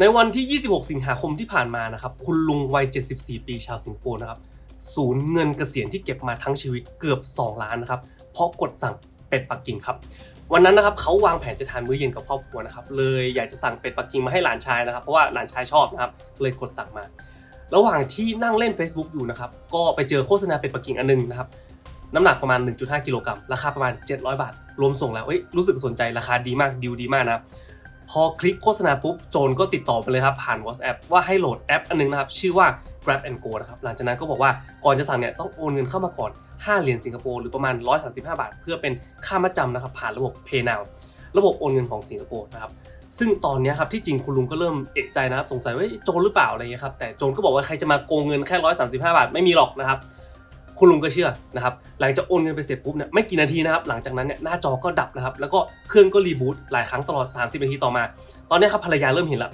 ในวันที่ 26 สิงหาคมที่ผ่านมานะครับคุณลุงวัย 74 ปีชาวสิงคโปร์นะครับสูญเงินเกษียณที่เก็บมาทั้งชีวิตเกือบ 2 ล้านนะครับเพราะกดสั่งเป็ดปักกิ่งครับวันนั้นนะครับเขาวางแผนจะทานมื้อเย็นกับครอบครัวนะครับเลยอยากจะสั่งเป็ดปักกิ่งมาให้หลานชายนะครับเพราะว่าหลานชายชอบนะครับเลยกดสั่งมา ระหว่างที่นั่งเล่น Facebook อยู่นะครับก็ไปเจอโฆษณาเป็ดปักกิ่งอันนึงนะครับน้ำหนักประมาณ 1.5 กิโลกรัมราคาประมาณ 700 บาท รวมส่งแล้วเอ้ยรู้สึกสนใจราคาดีมากดีลดีมากนะครับ พอคลิกโฆษณาปุ๊บโจรก็ติดต่อไปเลยครับผ่าน WhatsApp ว่าให้โหลดแอปอันนึงนะครับ ชื่อว่า Grab and Go นะครับหลังจากนั้นก็บอกว่าก่อนจะสั่งเนี่ยต้องโอนเงินเข้ามาก่อน 5 เหรียญสิงคโปร์หรือประมาณ 135 บาท เพื่อเป็นค่ามัดจำนะครับผ่านระบบ PayNow ระบบโอนเงินของสิงคโปร์นะครับซึ่งตอนนี้ครับที่จริงคุณลุงก็เริ่มเอกใจนะครับสงสัยว่าโจรหรือเปล่าอะไรเงี้ยครับแต่โจรก็บอกว่าใครจะมาโกงเงินแค่ 135 บาทไม่มีหรอกนะครับ คุณลุงก็เชื่อนะครับหลังจากโอนเงินไปเสร็จปุ๊บเนี่ยไม่กี่นาทีนะครับหลังจากนั้นเนี่ยหน้าจอก็ดับนะครับแล้วก็เครื่องก็รีบูตหลายครั้งตลอด 30 นาทีต่อมา ตอนนี้ครับภรรยาเริ่มเห็นแล้ว